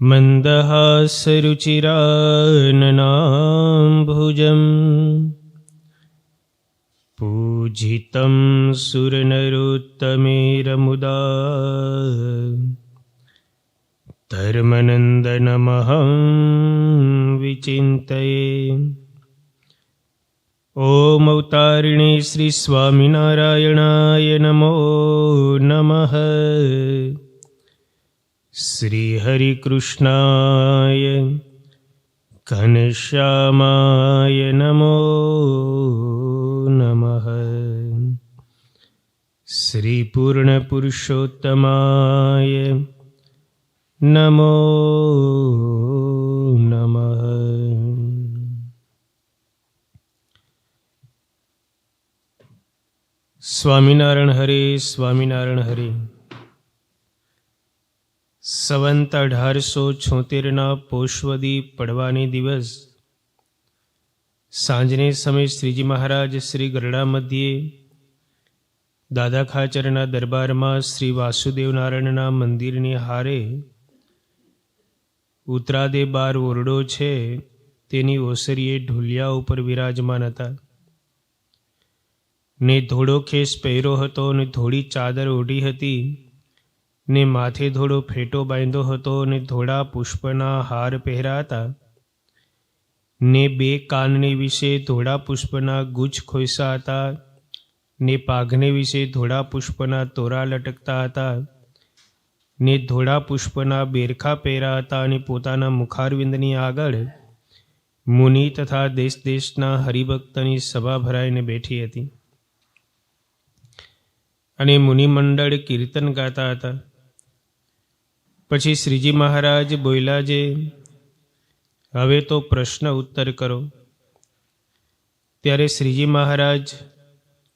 मन्दहासरुचिराननाम्भुजम् पूजितं सुरनरोत्तमेरमुदा धर्मनन्दनमहं विचिन्तये ॐ अवतारिणे श्रीस्वामिनारायणाय नमो नमः શ્રીહરિકૃષ્ણાય ઘનશ્યામાય નમો નમઃ શ્રીપૂર્ણપુરુષોત્તમાય નમો નમઃ સ્વામિનારાયણ હરે સ્વામિનારાયણ હરે સંવંત અઢારસો છોતેરના પોષવદી પડવાની દિવસ. સાંજને સમય શ્રીજી મહારાજ શ્રી ગરડા મધ્યે દાદા ખાચરના દરબારમાં શ્રી વાસુદેવ નારાયણના મંદિરની હારે ઉતરાદે બાર ઓરડો છે, તેની ઓસરીએ ઢોલિયા ઉપર વિરાજમાન હતા. ને ધોળો ખેસ પહેર્યો હતો ને ધોળી ચાદર ઓઢી હતી. ને માથે થોડો ફેટો બાંધ્યો હતો ને ધોળા પુષ્પના હાર પહેર્યા હતા. ને બે કાનને વિશે ધોળા પુષ્પના ગુચ્છ ખોઈસા હતા. ને પાઘને વિશે ધોળા પુષ્પના તોરા લટકતા હતા. ને ધોળા પુષ્પના બેરખા પહેર્યા હતા અને પોતાના મુખારવિંદની આગળ મુનિ તથા દેશ દેશના હરિભક્તની સભા ભરાઈને બેઠી હતી. અને મુનિમંડળ કીર્તન ગાતા હતા. પછી શ્રીજી મહારાજ બોલ્યા જે, હવે તો પ્રશ્ન ઉત્તર કરો. ત્યારે શ્રીજી મહારાજ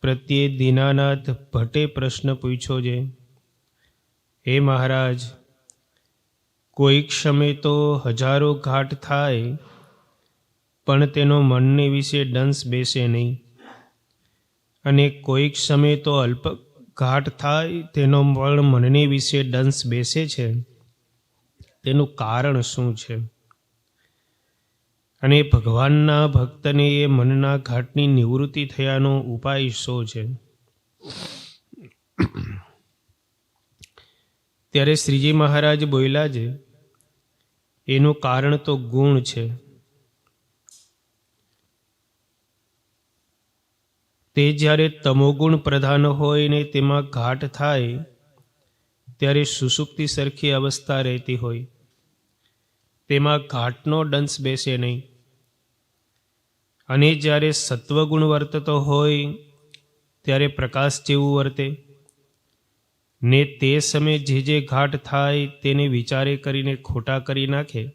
પ્રત્યે દીનાનાથ ભટ્ટે પ્રશ્ન પૂછ્યો છે હે મહારાજ કોઈક ક્ષમે તો હજારો ઘાટ થાય, પણ તેનો મનને વિશે ડંસ બેસે નહીં. અને કોઈક સમયે તો અલ્પ ઘાટ થાય, તેનો પણ મનને વિશે ડંસ બેસે છે. તેનું કારણ શું છે? અને ભગવાનના ભક્તને એ મનના ઘાટની નિવૃત્તિ થયાનો ઉપાય શો છે? ત્યારે શ્રીજી મહારાજ બોલ્યા છે, એનું કારણ તો ગુણ છે. તે જ્યારે તમોગુણ પ્રધાન હોય ને તેમાં ઘાટ થાય, ત્યારે સુસુપ્તિ સરખી અવસ્થા રહેતી હોય. તેમાં ઘાટનો ડંશ બેસે નહીં. અને જ્યારે સત્વગુણ વર્તતો હોય, ત્યારે પ્રકાશ જેવું વર્તે. ને તે સમયે જે જે ઘાટ થાય, તેને વિચારે કરીને ખોટા કરી નાખે.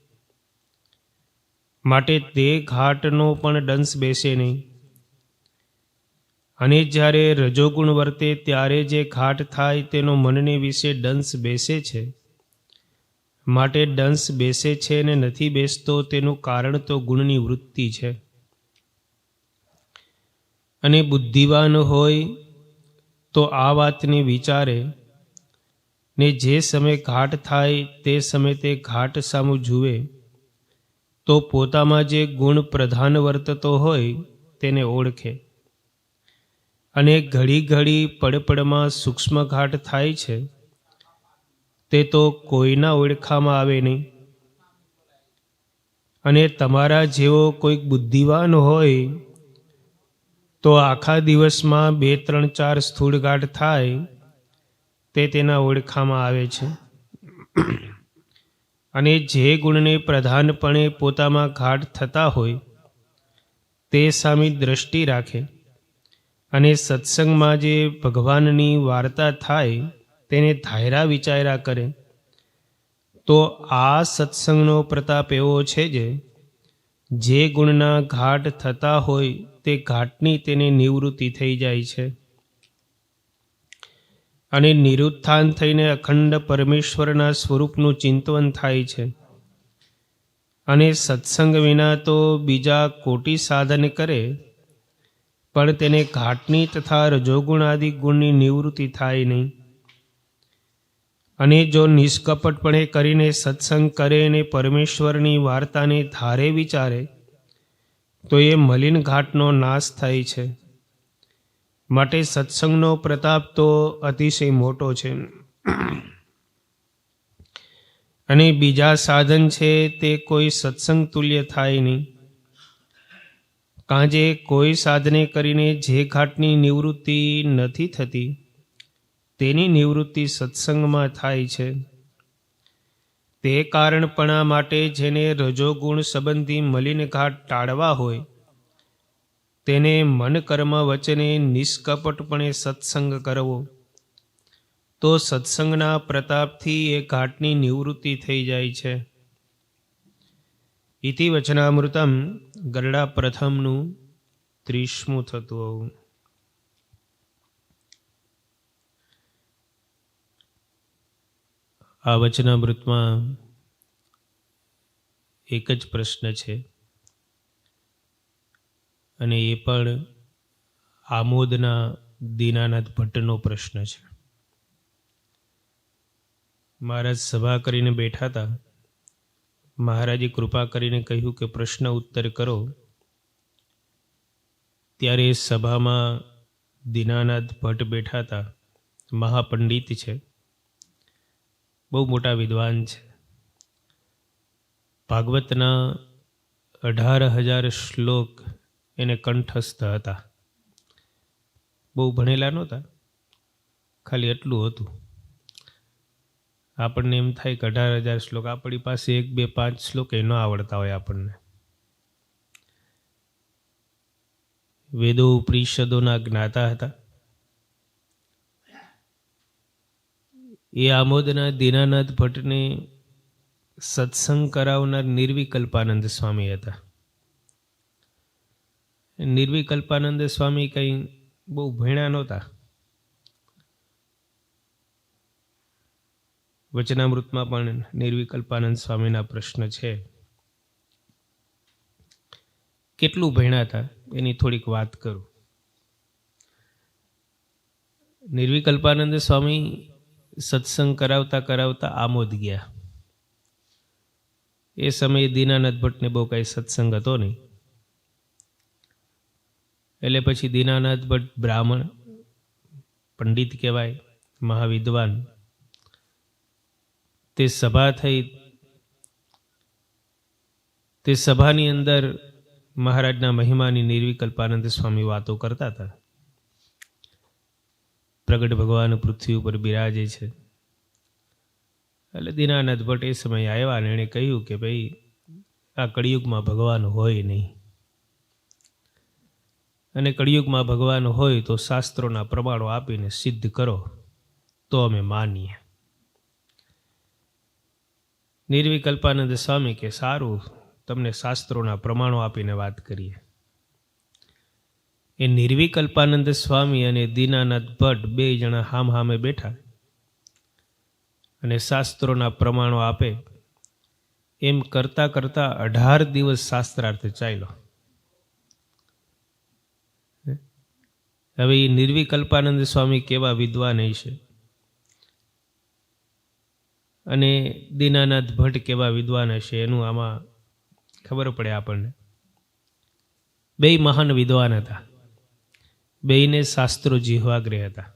માટે તે ઘાટનો પણ ડંશ બેસે નહીં. અને જ્યારે રજોગુણ વર્તે, ત્યારે જે ઘાટ થાય, તેનો મનને વિશે ડંશ બેસે છે. માટે ડંસ બેસે છે ને નથી બેસતો તેનું કારણ તો ગુણની વૃત્તિ છે. અને બુદ્ધિવાન હોય તો આ વાતને વિચારે ને જે સમય ઘાટ થાય તે સમયે તે ઘાટ સામું જુએ, તો પોતામાં જે ગુણ પ્રધાન વર્તતો હોય તેને ઓળખે. અને ઘડી ઘડી પડપડમાં સૂક્ષ્મ ઘાટ થાય છે. તે તો કોઈના ઓળખામાં આવે નહીં. અને તમારા જેવો કોઈક બુદ્ધિવાન હોય, તો આખા દિવસમાં બે, ત્રણ, ચાર સ્થૂળ ગાંઠ થાય, તે તેના ઓળખામાં આવે છે. અને જે ગુણને પ્રધાનપણે પોતામાં ઘાટ થતા હોય, તે સામે દ્રષ્ટિ રાખે. અને સત્સંગમાં જે ભગવાનની વાર્તા થાય તેને ધાયરા વિચાર્યા કરે. તો આ સત્સંગનો પ્રતાપ એવો છે જે જે ગુણના ઘાટ થતા હોય તે ઘાટની તેને નિવૃત્તિ થઈ જાય છે. અને નિરુત્થાન થઈને અખંડ પરમેશ્વરના સ્વરૂપનું ચિંતવન થાય છે. અને સત્સંગ વિના તો બીજા કોટી સાધન કરે, પણ તેને ઘાટની તથા રજોગુણ આદિ ગુણની નિવૃત્તિ થાય નહીં. અને જો નિષ્કપટપણે કરીને સત્સંગ કરે અને પરમેશ્વરની વાર્તાને ધારે વિચારે, તો એ મલિન ઘાટનો નાશ થાય છે. માટે સત્સંગનો પ્રતાપ તો અતિશય મોટો છે. અને બીજા સાધન છે તે કોઈ સત્સંગ તુલ્ય થાય નહીં. કાંજે કોઈ સાધને કરીને જે ઘાટની નિવૃત્તિ નથી થતી તેની નિવૃત્તિ સત્સંગમાં થાય છે. તે કારણપણા માટે જેને રજોગુણ સંબંધી મલિન ઘાટ ટાળવા હોય, તેને મન કર્મ વચને નિષ્કપટપણે સત્સંગ કરવો. તો સત્સંગના પ્રતાપથી એ ઘાટની નિવૃત્તિ થઈ જાય છે. ઇતિ વચનામૃતમ ગરડા પ્રથમનું ત્રીસમું થતું હોવું આ વચનામૃતમાં એક જ પ્રશ્ન છે. અને એ પણ આમોદના દીનાનાથ ભટ્ટનો પ્રશ્ન છે. મહારાજ સભા કરીને બેઠા હતા. મહારાજે કૃપા કરીને કહ્યું કે પ્રશ્ન ઉત્તર કરો. ત્યારે સભામાં દીનાનાથ ભટ્ટ બેઠા હતા. મહાપંડિત છે. બહુ મોટા વિદ્વાન છે. ભાગવતના અઢાર હજાર શ્લોક એને કંઠસ્થ હતા. બહુ ભણેલા નહોતા, ખાલી એટલું હતું. આપણને એમ થાય કે અઢાર હજાર શ્લોક, આપણી પાસે એક, બે, પાંચ શ્લોક એ ન આવડતા હોય આપણને. વેદો ઉપનિષદોના જ્ઞાતા હતા. એ આમોદના દીનાનાથ ભટ્ટને સત્સંગ કરાવનાર નિર્વિકલ્પાનંદ સ્વામી હતા. નિર્વિકલ્પાનંદ સ્વામી કંઈ બહુ ભીણા નહોતા. વચનામૃતમાં પણ નિર્વિકલ્પાનંદ સ્વામીના પ્રશ્ન છે. કેટલું ભણ્યા હતા એની થોડીક વાત કરું. નિર્વિકલ્પાનંદ સ્વામી સત્સંગ કરાવતા કરાવતા આમોદ ગયા. એ સમયે દીનાનાથ ભટ્ટને બહુ કાંઈ સત્સંગ હતો નહીં. એટલે પછી દીનાનાથ ભટ્ટ બ્રાહ્મણ, પંડિત કહેવાય, મહાવિદ્વાન, તે સભા થઈ. તે સભાની અંદર મહારાજના મહિમાની નિર્વિકલ્પાનંદ સ્વામી વાતો કરતા હતા. પ્રગટ ભગવાન પૃથ્વી ઉપર બિરાજે છે. એટલે દીનાનાથ ભટ્ટ એ સમયે આવ્યા અને એણે કહ્યું કે ભાઈ, આ કળિયુગમાં ભગવાન હોય નહીં. અને કળિયુગમાં ભગવાન હોય તો શાસ્ત્રોના પ્રમાણો આપીને સિદ્ધ કરો, તો અમે માનીએ. નિર્વિકલ્પાનંદ સ્વામી કે સારું, તમને શાસ્ત્રોના પ્રમાણો આપીને વાત કરીએ. એ નિર્વિકલ્પાનંદ સ્વામી અને દીનાનાથ ભટ્ટ બે જણા હામ હામે બેઠા અને શાસ્ત્રોના પ્રમાણો આપે એમ કરતા કરતા અઢાર દિવસ શાસ્ત્રાર્થ ચાલ્યો. હવે એ નિર્વિકલ્પાનંદ સ્વામી કેવા વિદ્વાન હશે અને દીનાનાથ ભટ્ટ કેવા વિદ્વાન હશે એનું આમાં ખબર પડે આપણને. બે મહાન વિદ્વાન હતા. બેયને શાસ્ત્રો જીહવાગ્રહ હતા.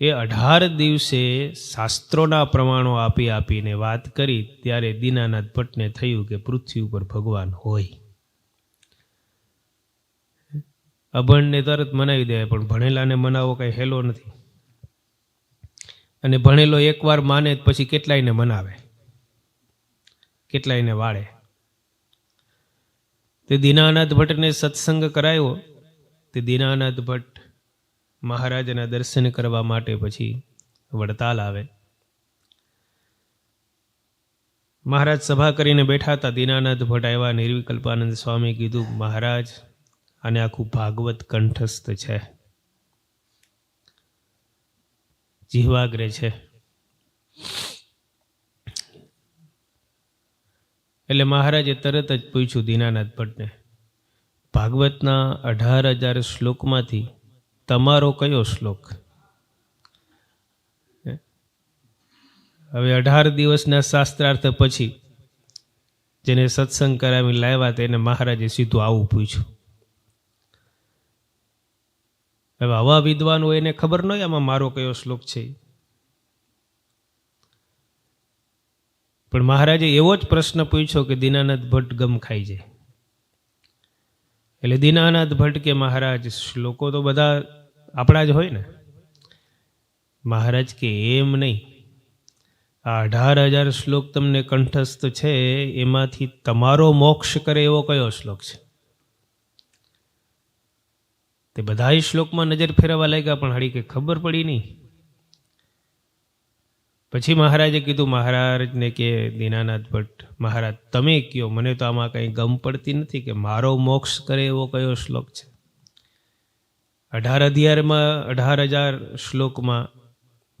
એ અઢાર દિવસે શાસ્ત્રોના પ્રમાણો આપી આપીને વાત કરી ત્યારે દીનાનાથ ભટ્ટને થયું કે પૃથ્વી ઉપર ભગવાન હોય. અભણને તરત મનાવી દે પણ ભણેલાને મનાવો કાંઈ હેલો નથી. અને ભણેલો એકવાર માને પછી કેટલાયને મનાવે? કેટલાયને વાળે? તે દીનાનાથ ભટ્ટને સત્સંગ કરાયો. તે દીનાનાથ ભટ્ટ મહારાજના દર્શન કરવા માટે પછી વડતાલ આવે. મહારાજ સભા કરીને બેઠા હતા. દીનાનાથ ભટ્ટ આવ્યા. નિર્વિકલ્પાનંદ સ્વામી કીધું, મહારાજ અને આખું ભાગવત કંઠસ્થ છે. જીહવાગ્રે છે. એટલે મહારાજે તરત જ પૂછ્યું દીનાનાથ ભટ્ટને, ભાગવતના અઢાર હજાર શ્લોકમાંથી તમારો કયો શ્લોક? હવે અઢાર દિવસના શાસ્ત્રાર્થ પછી જેને સત્સંગ કરાવી લાવ્યા તેને મહારાજે સીધું આવું પૂછ્યું. હવે આવા વિદ્વાન હોય એને ખબર ન હોય આમાં મારો કયો શ્લોક છે. પણ મહારાજે એવો જ પ્રશ્ન પૂછ્યો કે દીનાનાથ ભટ્ટ ગમ ખાઈ જાય. એટલે દીનાનાથ ભટ્ટ કે મહારાજ, શ્લોકો તો બધા આપણા જ હોય ને. મહારાજ કે, એમ નહીં. આ અઢાર હજાર શ્લોક તમને કંઠસ્થ છે, એમાંથી તમારો મોક્ષ કરે એવો કયો શ્લોક છે? તે બધા શ્લોકમાં નજર ફેરવવા લાગ્યા, પણ હળી કે ખબર પડી નહીં. પછી મહારાજે કીધું, મહારાજને કે દીનાનાથ ભટ્ટ, મહારાજ, તમે કયો? મને તો આમાં કંઈ ગમ પડતી નથી કે મારો મોક્ષ કરે એવો કયો શ્લોક છે. અઢાર અધ્યાયમાં, અઢાર હજાર શ્લોકમાં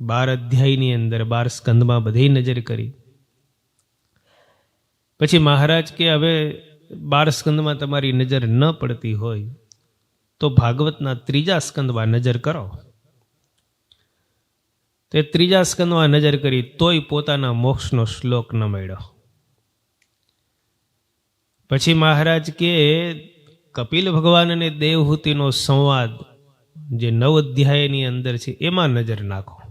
બાર અધ્યાયની અંદર, બાર સ્કંદમાં બધી નજર કરી. પછી મહારાજ કે, હવે બાર સ્કંદમાં તમારી નજર ન પડતી હોય તો ભાગવતના ત્રીજા સ્કંદમાં નજર કરો. તે ત્રીજા સ્કંદમાં નજર કરી તોય પોતાના મોક્ષનો શ્લોક ન મળ્યો. પછી મહારાજ કે, કપિલ ભગવાન અને દેવહૂતિનો સંવાદ જે નવ અધ્યાયની અંદર છે, એમાં નજર નાખો.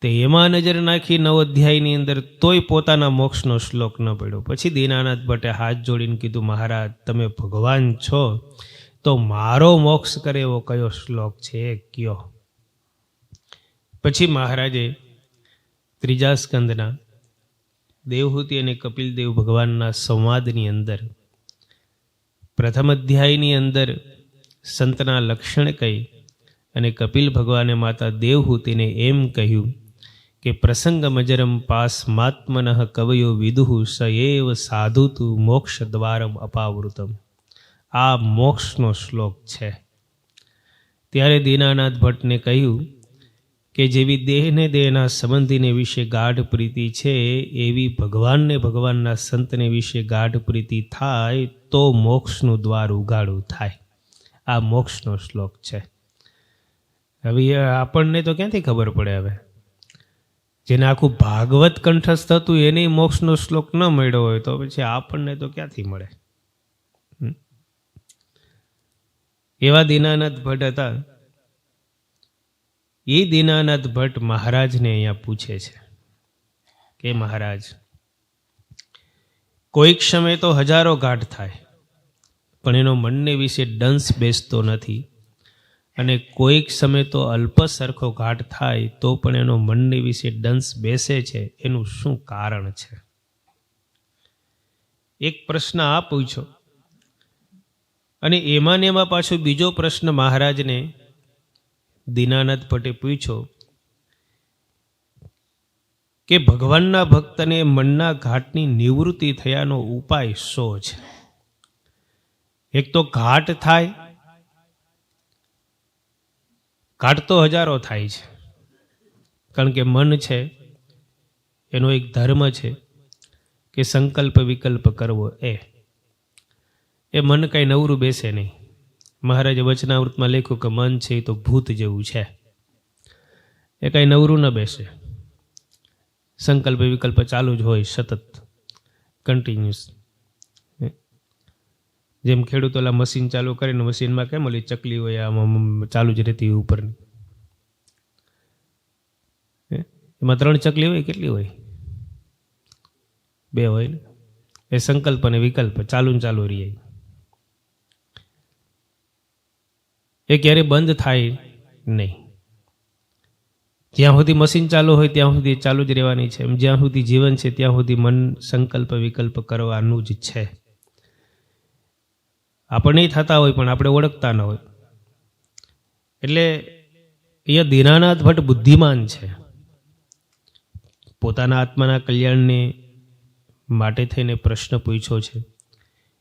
તે એમાં નજર નાખી નવ અધ્યાયની અંદર તોય પોતાના મોક્ષનો શ્લોક ન પડ્યો. પછી દીનાનાથ ભટ્ટે હાથ જોડીને કીધું, મહારાજ, તમે ભગવાન છો, તો મારો મોક્ષ કરે એવો કયો શ્લોક છે? કયો? પછી મહારાજે ત્રીજા સ્કંદના દેવહૂતિ અને કપિલદેવ ભગવાનના સંવાદની અંદર, પ્રથમ અધ્યાયની અંદર સંતના લક્ષણ કહી અને કપિલ ભગવાને માતા દેવહૂતિને એમ કહ્યું કે પ્રસંગમજરમ પાસમાત્મન કવયો વિદુઃ સ એવ સાધુ તું મોક્ષ દ્વારમ અપાવૃતમ. આ મોક્ષનો શ્લોક છે. ત્યારે દીનાનાથ ભટ્ટને કહ્યું કે જેવી દેહને દેહના સંબંધીને વિશે ગાઢ પ્રીતિ છે, એવી ભગવાનને ભગવાનના સંતને વિશે ગાઢ પ્રીતિ થાય, તો મોક્ષનું દ્વાર ઉગાડું થાય. આ મોક્ષનો શ્લોક છે. હવે આપણને તો ક્યાંથી ખબર પડે હવે? જેને આખું ભાગવત કંઠસ્થ હતું, એને મોક્ષનો શ્લોક ન મળ્યો હોય, તો પછી આપણને તો ક્યાંથી મળે? એવા દીનાનાથ ભટ્ટ હતા એ દીનાનાથ ભટ્ટ મહારાજને અહીંયા પૂછે છે કે મહારાજ કોઈક સમય તો હજારો ગાંઠ થાય, પણ એનો મનને વિશે ડંસ બેસતો નથી અને કોઈક સમય તો અલ્પ સરખો ઘાટ થાય તો પણ એનો મનને વિશે ડંસ બેસે છે, એનું શું કારણ છે? એક પ્રશ્ન આ પૂછો. અને એમાં ને એમાં પાછો બીજો પ્રશ્ન મહારાજને દીનાનાથ ભટ્ટે પૂછ્યો કે ભગવાનના ભક્તને મનના ઘાટની નિવૃત્તિ થયાનો ઉપાય શો છે? એક તો ઘાટ થાય, ઘાટ તો હજારો થાય છે, કારણ કે મન છે, એનો એક ધર્મ છે કે સંકલ્પ વિકલ્પ કરવો એ. એ મન કાંઈ નવરું બેસે નહીં. મહારાજે વચનાવૃતમાં લખ્યું કે મન છે એ તો ભૂત જેવું છે. એ કાંઈ નવરું ન બેસે. સંકલ્પ વિકલ્પ ચાલુ જ હોય સતત કન્ટિન્યુઅસ જેમ ખેડૂતો મશીન ચાલુ કરીને મશીનમાં કેમ ઓલી ચકલી હોય આમ ચાલુ જ રહેતી હોય ઉપરની? એમાં ત્રણ ચકલી હોય, કેટલી હોય? બે હોય ને? એ સંકલ્પ અને વિકલ્પ ચાલુ ને ચાલુ રહે એ ક્યારેય બંધ થાય નહીં. જ્યાં સુધી મશીન ચાલુ હોય ત્યાં સુધી ચાલુ જ રહેવાની છે. એમ જ્યાં સુધી જીવન છે ત્યાં સુધી મન સંકલ્પ વિકલ્પ કરવાનું જ છે. આપણને થતા હોય પણ આપણે ઓળખતા ન હોય. એટલે અહીંયા દીનાનાથ ભટ્ટ બુદ્ધિમાન છે. પોતાના આત્માના કલ્યાણને માટે થઈને પ્રશ્ન પૂછ્યો છે.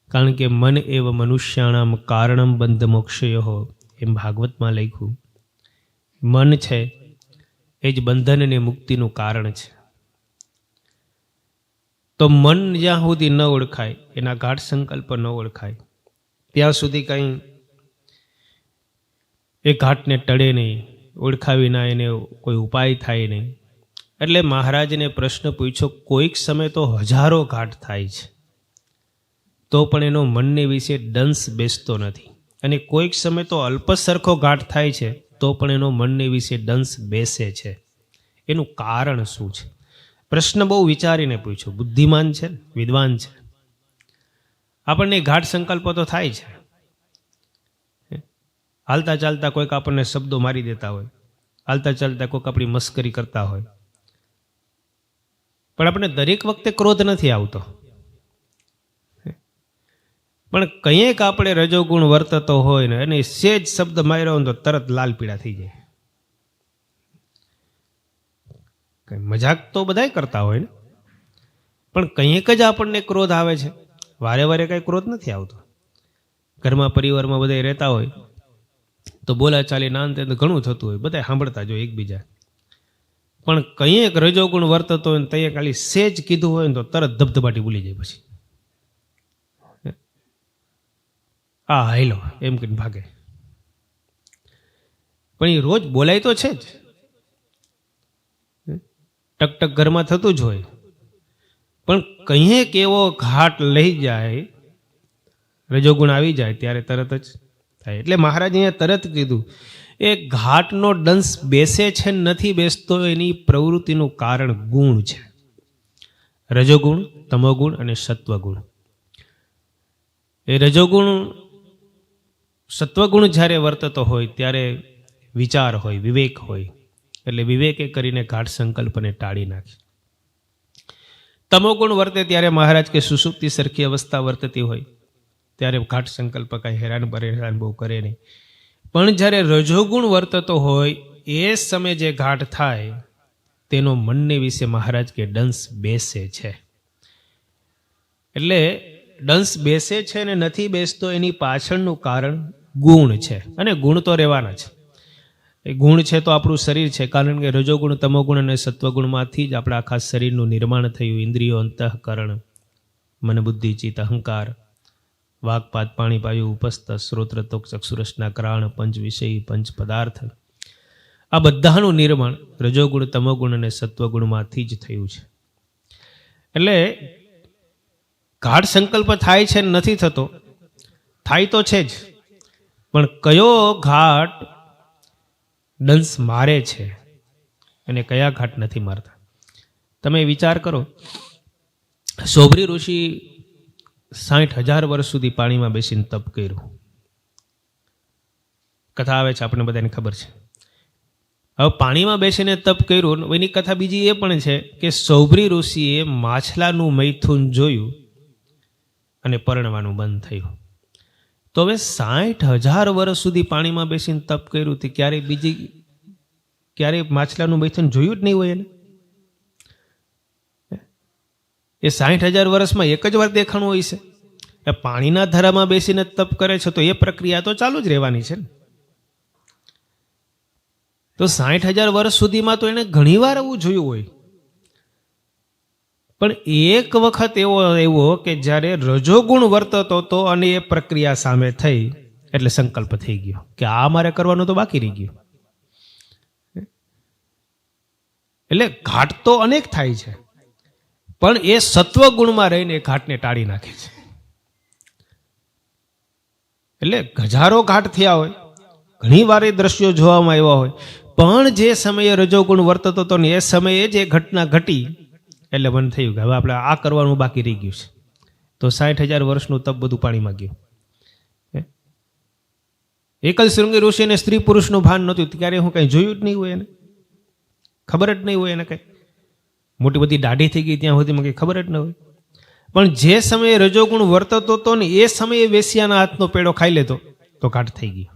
કારણ કે મન એવ મનુષ્યાણામ કારણમ બંધ મોક્ષયો. એમ ભાગવતમાં લખ્યું, મન છે એ જ બંધન અને મુક્તિનું કારણ છે. તો મન જ્યાં સુધી ન ઓળખાય, એના ગાઢ સંકલ્પ ન ઓળખાય, ત્યાં સુધી કંઈ એ ઘાટને ટળે નહીં, ઓળખાવી ના એને કોઈ ઉપાય થાય નહીં. એટલે મહારાજને પ્રશ્ન પૂછ્યો, કોઈક સમય તો હજારો ઘાટ થાય છે. તો પણ એનો મનને વિશે દંશ બેસતો નથી. અને કોઈક સમય તો અલ્પ સરખો ઘાટ થાય છે, તો પણ એનો મનને વિશે દંશ બેસે છે. એનું કારણ શું છે? પ્રશ્ન બહુ વિચારીને પૂછ્યો. બુદ્ધિમાન છે, વિદ્વાન છે. આપણને ઘાટ સંકલ્પો તો થાય છે. હાલતા ચાલતા કોઈક આપણને શબ્દો મારી દેતા હોય. હાલતા ચાલતા કોઈક આપણી મસ્કરી કરતા હોય. પણ આપણે દરેક વખતે ક્રોધ નથી આવતો. પણ કંઈક આપણે રજોગુણ વર્તતો હોય ને અને સેજ શબ્દ માર્યો હોય તો તરત લાલ પીળા થઈ જાય. કંઈ મજાક તો બધાય કરતા હોય ને. પણ કંઈક જ આપણને ક્રોધ આવે છે. વારે વારે કાંઈ ક્રોધ નથી આવતો. ઘરમાં પરિવારમાં બધા રહેતા હોય તો બોલા ચાલી ના અંતે ઘણું થતું હોય. બધા સાંભળતા જો એકબીજા. પણ કંઈક રજોગુણ વર્તતો હોય ને તઈએ ખાલી સેજ કીધું હોય ને તો તરત ધબધબાટી ભૂલી જાય પછી. આ હાઈલો એમ કહીને ભાગે. પણ એ રોજ બોલાય તો છે જ. ટક ટક ઘરમાં થતું જ હોય. પણ કંઈ એવો ઘાટ લઈ જાય રજોગુણ આવી જાય, ત્યારે તરત જ થાય. એટલે મહારાજ અહીંયા તરત કીધું, એ ઘાટનો દંશ બેસે છે, નથી બેસતો, એની પ્રવૃત્તિનું કારણ ગુણ છે. રજોગુણ, તમોગુણ અને સત્વગુણ. એ રજોગુણ સત્વગુણ જ્યારે વર્તતો હોય, ત્યારે વિચાર હોય, વિવેક હોય. એટલે વિવેકે કરીને ઘાટ સંકલ્પને ટાળી નાખે. તમોગુણ વર્તે ત્યારે મહારાજ કે સુસુપ્તિ સરખી અવસ્થા વર્તતી હોય, ત્યારે ઘાટ સંકલ્પ કાંઈ હેરાન પરેશાન બહુ કરે નહીં. પણ જ્યારે રજોગુણ વર્તતો હોય, એ સમયે જે ઘાટ થાય, તેનો મનને વિશે મહારાજ કે ડંસ બેસે છે. એટલે ડંસ બેસે છે ને નથી બેસતો, એની પાછળનું કારણ ગુણ છે. અને ગુણ તો રહેવાના છે. એ ગુણ છે તો આપણું શરીર છે. કારણ કે રજોગુણ, તમોગુણ અને સત્વગુણમાંથી જ આપણા આખા શરીરનું નિર્માણ થયું. ઇન્દ્રિયો, અંતઃકરણ, મન, બુદ્ધિ, ચિત્ત, અહંકાર વાઘપાત પાણી પાયુ ઉપસ્થ શ્રોત્ર તોક ચક્ષુરસના ક્રાણ પંચ વિષય, પંચ પદાર્થ. આ બધાનું નિર્માણ રજોગુણ, તમોગુણ અને સત્વગુણમાંથી જ થયું છે. એટલે ગાઢ સંકલ્પ થાય છે નથી થતો, થાય તો છે જ. પણ કયો ઘાટ ડંસ મારે છે? અને કયા ઘાટ નથી મારતા? તમે વિચાર કરો. સોભરી ઋષિ સાઠ હજાર વર્ષ સુધી પાણીમાં બેસીને તપ કર્યું. કથા આવે છે આપણે બધાને ખબર છે. હવે પાણીમાં બેસીને તપ કર્યું, એની કથા બીજી એ પણ છે કે સૌભરી ઋષિએ માછલાનું મૈથુન જોયું અને પરણવાનું બંધ થયું. તો હવે સાઠ હજાર વર્ષ સુધી પાણીમાં બેસીને તપ કર્યું તે ક્યારેય બીજી ક્યારેય માછલાનું મૈથુન જોયું જ નહીં હોય એને. એ સાઠ હજાર વર્ષમાં એક જ વાર દેખાણું હોય છે. એ પાણીના ધરામાં બેસીને તપ કરે છે તો એ પ્રક્રિયા તો ચાલુ જ રહેવાની છે ને. તો સાઠ હજાર વર્ષ સુધીમાં તો એણે ઘણીવાર એવું જોયું હોય. પણ એક વખત એવો એવો કે જ્યારે રજોગુણ વર્તતો હતો અને એ પ્રક્રિયા સામે થઈ, એટલે સંકલ્પ થઈ ગયો કે આ મારે કરવાનું તો બાકી રહી ગયું. એટલે ઘાટ તો અનેક થાય છે, પણ એ સત્વગુણમાં રહીને ઘાટને ટાળી નાખે છે. એટલે હજારો ઘાટ થયા હોય, ઘણી વાર એ દ્રશ્યો જોવામાં આવ્યા હોય, પણ જે સમયે રજોગુણ વર્તતો હતો ને એ સમયે જ ઘટના ઘટી એટલે મને થયું કે હવે આપણે આ કરવાનું બાકી રહી ગયું છે. તો સાઠ હજાર વર્ષનું તપ બધું પાણીમાં ગયું? એકલ શૃંગી ઋષિને સ્ત્રી પુરુષનું ભાન નહોતું ત્યારે હું કંઈ જોયું જ નહીં હોય એને. ખબર જ નહીં હોય એને કંઈ. મોટી બધી દાઢી થઈ ગઈ ત્યાં સુધીમાં કંઈ ખબર જ ન હોય. પણ જે સમયે રજોગુણ વર્તતો હતો ને એ સમયે વેશ્યાના હાથનો પેડો ખાઈ લેતો, તો ઘાટ થઈ ગયો.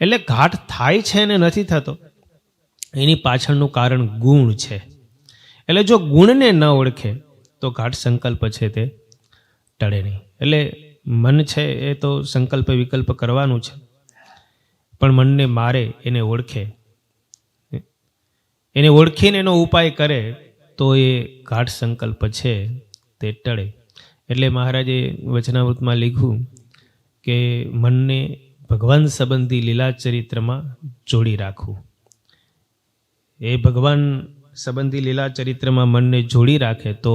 એટલે ઘાટ થાય છે ને નથી થતો, એની પાછળનું કારણ ગુણ છે. એટલે જો ગુણને ન ઓળખે, તો ઘાટ સંકલ્પ છે તે ટળે નહીં. એટલે મન છે એ તો સંકલ્પ વિકલ્પ કરવાનું છે. પણ મનને મારે એને ઓળખે. એને ઓળખીને એનો ઉપાય કરે, તો એ ગાઢ સંકલ્પ છે તે ટળે. એટલે મહારાજે વચનાવૃતમાં લીધું કે મનને ભગવાન સંબંધી લીલા ચરિત્રમાં જોડી રાખવું. એ ભગવાન સંબંધી લીલા ચરિત્રમાં મનને જોડી રાખે તો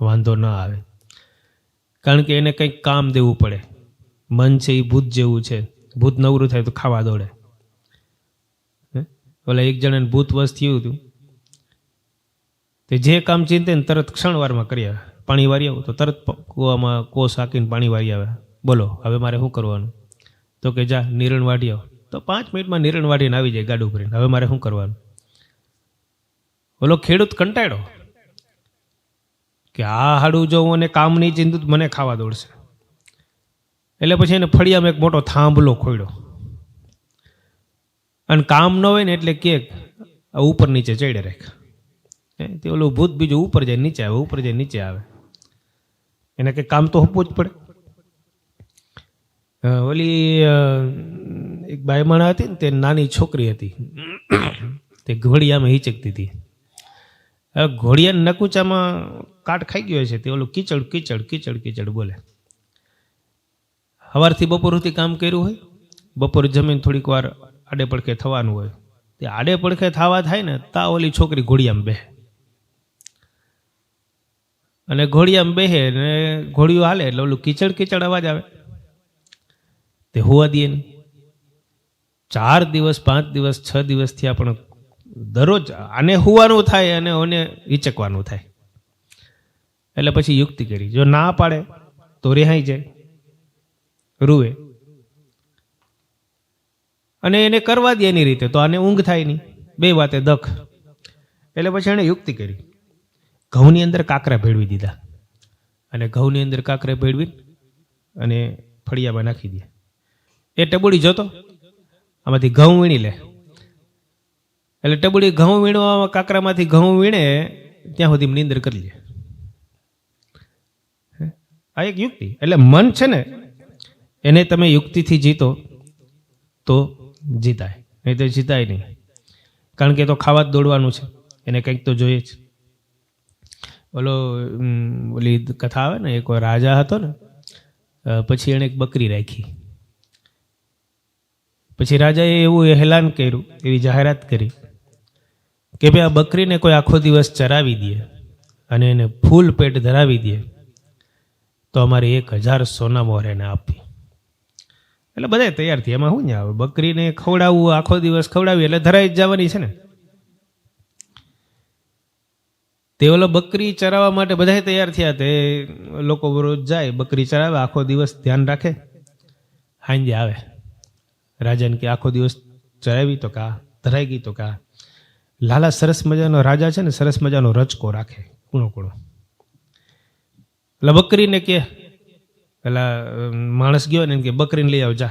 વાંધો ન આવે. કારણ કે એને કંઈક કામ દેવું પડે. મન છે એ ભૂત જેવું છે. ભૂત નવરું થાય તો ખાવા દોડે? ઓલા એક જણાને ભૂત વશ થયું હતું. તે જે કામ ચિંતે ને તરત ક્ષણવારમાં કરી આવે પાણી વારી આવું. તો તરત કૂવામાં કોસ હાકીને પાણી વારી આવે બોલો, હવે મારે શું કરવાનું? તો કે જા, નિરણ વાઢી આવો. તો પાંચ મિનિટમાં નિરણ વાઢીને આવી જાય ગાડું ભરીને હવે મારે શું કરવાનું? ઓલો ખેડૂત કંટાળ્યો કે આ હાડું જો અને કામ નહીં ચિંતું તો મને ખાવા દોડશે. એટલે પછી એને ફળિયામાં એક મોટો થાંભલો ખોડ્યો અને કામ ન હોય ને એટલે કે ઉપર નીચે ચડે રાખ. તે ઓલું ભૂત બીજું ઉપર જાય, નીચે આવે, ઉપર જાય, નીચે આવે. એને કંઈ કામ તો હોવું જ પડે. ઓલી એક બાયમાણા હતી ને, તે નાની છોકરી હતી. તે ઘોડિયામાં હિચકતી હતી. ઘોડિયા નકુચામાં કાટ ખાઈ ગયો છે તે ઓલું કીચડ કીચડ કીચડ કીચડ બોલે. સવારથી બપોર સુધી કામ કર્યું હોય, બપોર જમીન થોડીક વાર આડે પડખે થવાનું હોય. તે આડે પડખે થવા થાય ને તા ઓલી છોકરી ઘોડિયામાં બેહે. અને ઘોડિયામાં બેહે ને ઘોડિયું હાલે એટલે ઓલું કીચડ કીચડ અવાજ આવે. તે હોવા દે નહીં ચાર દિવસ, પાંચ દિવસ, છ દિવસથી આપણે દરરોજ આને હોવાનું થાય અને ઓને વિચકવાનું થાય. એટલે પછી યુક્તિ કરી. જો ના પાડે તો રેહાઈ જાય, રૂવે. અને એને કરવા દે એની રીતે, તો આને ઊંઘ થાય નહીં. બે વાતે દખ. એટલે પછી એણે યુક્તિ કરી. ઘઉંની અંદર કાકરા ભેળવી દીધા. અને ઘઉંની અંદર કાંકરા ભેળવી અને ફળિયામાં નાખી દે એ ટબુડી જોતો. આમાંથી ઘઉં વીણી લે. એટલે ટબુડી ઘઉં વીણવામાં કાકરામાંથી ઘઉં વીણે, ત્યાં સુધી નિંદર કરી લે. આ એક યુક્તિ. એટલે મન છે ને, એને તમે યુક્તિથી જીતો, તો જીતાય. નહીં તો જીતાય નહીં. કારણ કે તો ખાવા જ દોડવાનું છે. એને કંઈક તો જોઈએ જ. ઓલો ઓલી કથા આવે ને, એક રાજા હતો ને પછી એણે એક બકરી રાખી. પછી રાજાએ એવું હેલાન કર્યું, એવી જાહેરાત કરી. કે ભાઈ આ બકરીને કોઈ આખો દિવસ ચરાવી દે અને એને ફૂલ પેટ ધરાવી દે, તો અમારે એક હજાર સોના મોર એને આપવી એટલે બધા તૈયાર થયા. એમાં શું ને આવે બકરીને ખવડાવવું, આખો દિવસ ખવડાવી એટલે ધરાઈ જ જવાની છે ને. તે ઓલો બકરી ચરાવવા માટે બધા તૈયાર થયા. તે લોકો રોજ જાય, બકરી ચરાવે, આખો દિવસ ધ્યાન રાખે. સાંજે આવે. રાજાને કે આખો દિવસ ચરાવી તો કા, ધરાઈ ગઈ તો કા. લાલા સરસ મજાનો રાજા છે ને સરસ મજાનો રચકો રાખે, કૂણો કૂણો. એટલે બકરીને કે, પેલા માણસ ગયો ને કે, બકરીને લઈ આવજા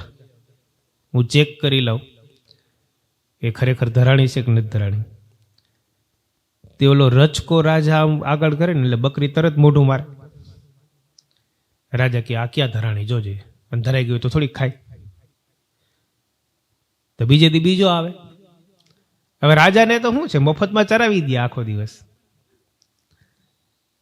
હું ચેક કરી લઉં. એ ખરેખર ધરાણી છે કે નથી ધરાણી? તે ઓલો રચકો રાજા આમ આગળ કરે ને એટલે બકરી તરત મોઢું મારે. રાજા કે, આ ક્યાં ધરાણી? જોજે. અને ધરાઈ ગયું તો થોડીક ખાય. તો બીજે દી બીજો આવે. હવે રાજાને તો શું છે? મફતમાં ચરાવી દે આખો દિવસ.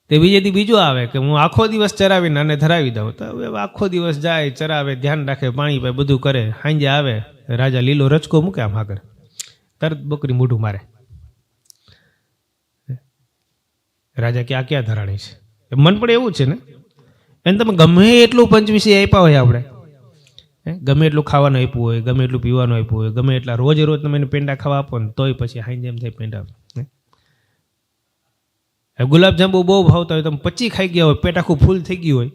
તે બીજે દી બીજો આવે કે હું આખો દિવસ ચરાવીને અને ધરાવી દઉં. તો હવે આખો દિવસ જાય, ચરાવે, ધ્યાન રાખે, પાણી પાય, બધું કરે સાંજે આવે, રાજા લીલો રચકો મૂકે આમ આગળ. તરત બકરી મોઢું મારે. રાજા કે, આ ક્યાં ધરાણી છે? મન પણ એવું છે ને? એને તમે ગમે એટલું પંચવીસી આપ્યા હોય આપણે? ગમે એટલું ખાવાનું આપ્યું હોય, ગમે એટલું પીવાનું આપ્યું હોય, ગમે એટલા રોજ રોજ તમે એને પેંડા ખાવા આપો ને, તોય પછી હાઈ જેમ થાય પેંડા. ગુલાબજાંબુ બહુ ભાવતા હોય, તમે પચી ખાઈ ગયા હોય, પેટ આખું ફૂલ થઈ ગયું હોય,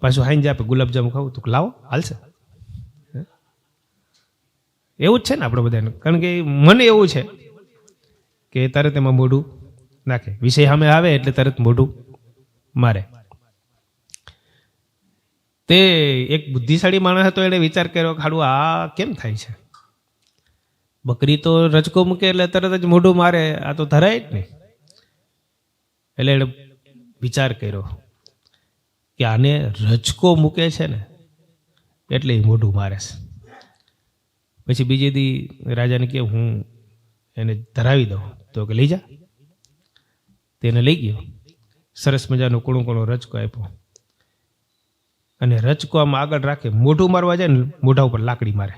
પાછું હાઈ આપે ગુલાબજાંબુ ખાવું તો લાવો, હાલશે? એવું જ છે ને આપણે બધાને. કારણ કે મને એવું છે કે તરત એમાં મોઢું નાખે. વિષય સામે આવે એટલે તરત મોઢું મારે. તે એક બુદ્ધિશાળી માણસ હતો, એણે વિચાર કર્યો હાડું આ કેમ થાય છે? બકરી તો રચકો મૂકે એટલે તરત જ મોઢું મારે, આ તો ધરાય જ નહીં. એટલે એણે વિચાર કર્યો કે આને રજકો મૂકે છે ને, એટલે એ મોઢું મારે છે. પછી બીજે દી રાજાને કે હું એને ધરાવી દઉં. તો કે, લઈ જા. તેને લઈ ગયો. સરસ મજાનો કૂણો કૂણો રચકો આપ્યો. અને રચકો આમ આગળ રાખે, મોઢું મારવા જાય ને મોઢા ઉપર લાકડી મારે.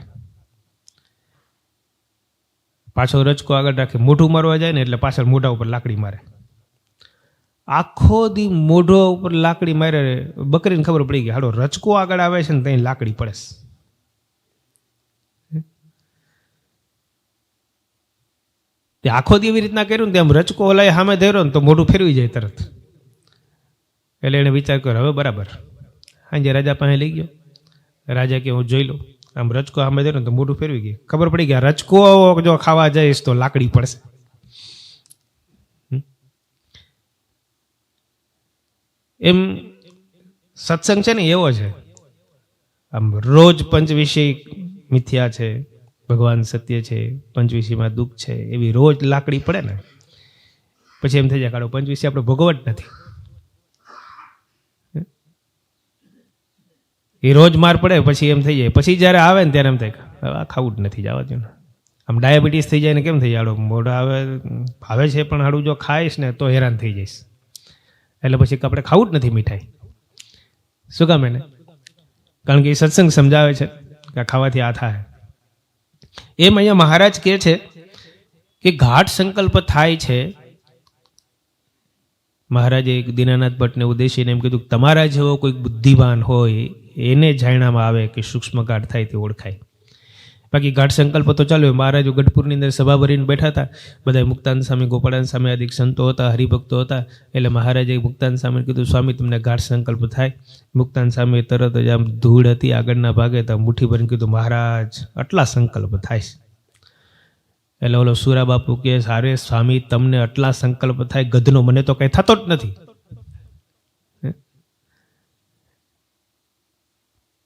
પાછો રચકો આગળ રાખે, મોઢું મારવા જાય ને એટલે પાછળ મોઢા ઉપર લાકડી મારે. આખો દી મોઢો ઉપર લાકડી મારે, બકરીને ખબર પડી ગઈ, હાડો રચકો આગળ આવે છે ને ત્યાં લાકડી પડે તે આખો દી એવી રીતના કર્યું ને તેમ રચકો હલાય સામે ધેરો ને તો મોઢું ફેરવી જાય તરત. એટલે એણે વિચાર કર્યો, હવે બરાબર. સાંજે રાજા પાસે લઈ ગયો. રાજા કે, હું જોઈ લઉં. આમ રચકો આમ ધર્યો ને તો મોઢું ફેરવી ગયું. ખબર પડી ગયા રચકો જો ખાવા જઈશ તો લાકડી પડશે. એમ સત્સંગ છે ને એવો છે. આમ રોજ પંચવિષય મિથ્યા છે, ભગવાન સત્ય છે પંચવિષયમાં દુઃખ છે, એવી રોજ લાકડી પડે ને. પછી એમ થઈ જાય કાઢો પંચવિષય આપણે ભોગવટ નથી. એ રોજ માર પડે, પછી એમ થઈ જાય. પછી જ્યારે આવે ને ત્યારે એમ થાય આ ખાવું જ નથી, જવા દો આમ ડાયાબિટીસ થઈ જાય ને કેમ થઈ જાય? મોઢા આવે, ભાવે છે, પણ હાડું જો ખાઈશ ને તો હેરાન થઈ જઈશ. એટલે પછી આપણે ખાવું જ નથી મીઠાઈ. શું કામ એને? કારણ કે એ સત્સંગ સમજાવે છે કે ખાવાથી આ થાય. એમ અહીંયા મહારાજ કહે છે કે ઘાટ સંકલ્પ થાય છે. મહારાજે એક દીનાનાથ ભટ્ટને ઉદ્દેશીને એમ કીધું તમારા જેવો કોઈક બુદ્ધિવાન હોય એને જાણવામાં આવે કે સૂક્ષ્મ ગાઢ થાય તે ઓળખાય. બાકી ગાઢ સંકલ્પ તો ચાલ્યો મહારાજ ગઢપુરની અંદર સભા ભરીને બેઠા હતા. બધા મુક્તાન સ્વામી ગોપાળાન સ્વામી આદિક સંતો હતા, હરિભક્તો હતા. એટલે મહારાજે મુક્તાન સ્વામીને કીધું, સ્વામી, તમને ગાઢ સંકલ્પ થાય. મુક્તાન સામે તરત જ આમ ધૂળ હતી આગળના ભાગે તો મુઠ્ઠી ભરીને કીધું, મહારાજ, આટલા સંકલ્પ થાય એટલે ઓલો સુરા બાપુ કે સારે સ્વામી, તમને આટલા સંકલ્પ થાય? ગધનો મને તો કંઈ થતો જ નથી.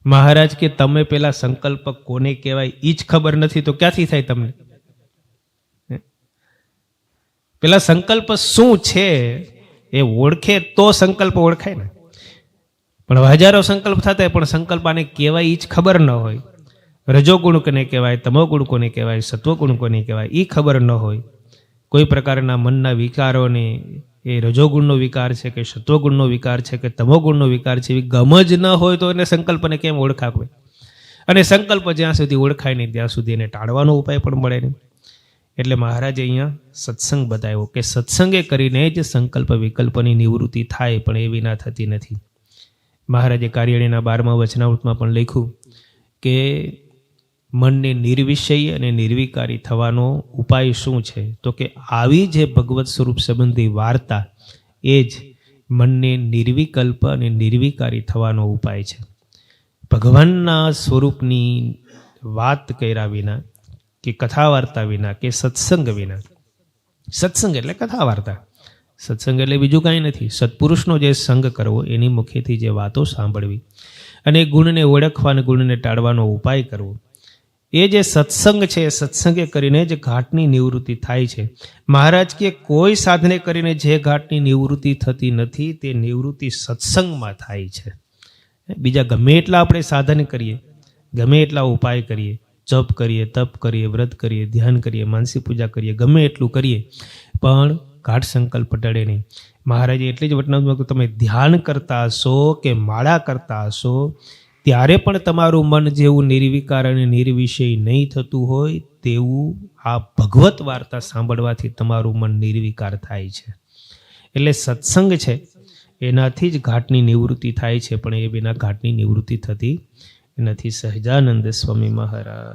મહારાજ કે તમે પેલા સંકલ્પ કોને કહેવાય? એ જ ખબર નથી તો ક્યાંથી થાય તમને? પેલા સંકલ્પ શું છે એ ઓળખે તો સંકલ્પ ઓળખાય ને. પણ હજારો સંકલ્પ થતા પણ સંકલ્પ આને કહેવાય એ જ ખબર ન હોય. રજોગુણ કોને કહેવાય? તમોગુણ કોને કહેવાય? સત્વગુણ કોને કહેવાય? એ ખબર ન હોય. કોઈ પ્રકારના મનના વિકારોને એ રજોગુણનો વિકાર છે, કે સત્વગુણનો વિકાર છે, કે તમોગુણનો વિકાર છે, એવી ગમ જ ન હોય તો એને સંકલ્પને કેમ ઓળખાવે? અને સંકલ્પ જ્યાં સુધી ઓળખાય નહીં, ત્યાં સુધી એને ટાળવાનો ઉપાય પણ મળે નહીં. એટલે મહારાજે અહીંયા સત્સંગ બતાવ્યો કે સત્સંગે કરીને જ સંકલ્પ વિકલ્પની નિવૃત્તિ થાય, પણ એ વિના થતી નથી. મહારાજે કાર્યણીના બારમા વચનાવૃતમાં પણ લખ્યું કે મનને નિર્વિષય અને નિર્વિકારી થવાનો ઉપાય શું છે? તો કે આવી જે ભગવત સ્વરૂપ સંબંધી વાર્તા એ જ મનને નિર્વિકલ્પ અને નિર્વિકારી થવાનો ઉપાય છે. ભગવાનના સ્વરૂપની વાત કર્યા વિના કે કથા વાર્તા વિના કે સત્સંગ વિના, સત્સંગ એટલે કથા વાર્તા સત્સંગ એટલે બીજું કાંઈ નથી. સત્પુરુષનો જે સંગ કરવો એની મુખેથી જે વાતો સાંભળવી અને ગુણને ઓળખવા અને ગુણને ટાળવાનો ઉપાય કરવો એ જે સત્સંગ છે, એ સત્સંગે કરીને જે ઘાટની નિવૃત્તિ થાય છે. મહારાજ કે કોઈ સાધને કરીને જે ઘાટની નિવૃત્તિ થતી નથી, તે નિવૃત્તિ સત્સંગમાં થાય છે. બીજા ગમે એટલા આપણે સાધન કરીએ, ગમે એટલા ઉપાય કરીએ, જપ કરીએ, તપ કરીએ, વ્રત કરીએ, ધ્યાન કરીએ માનસિક પૂજા કરીએ, ગમે એટલું કરીએ, પણ ગાઢ સંકલ્પ ટળે નહીં. મહારાજે એટલી જ વટનામાં તમે ધ્યાન કરતા હશો કે માળા કરતા હશો ત્યારે પણ તમારું મન જેવું નિર્વિકાર અને નિર્વિષય નહીં થતું હોય તેવું આ ભગવત વાર્તા સાંભળવાથી તમારું મન નિર્વિકાર થાય છે. એટલે સત્સંગ છે, એનાથી જ ઘાટની નિવૃત્તિ થાય છે, પણ એ વિના ઘાટની નિવૃત્તિ થતી નથી. સહજાનંદ સ્વામી મહારાજ.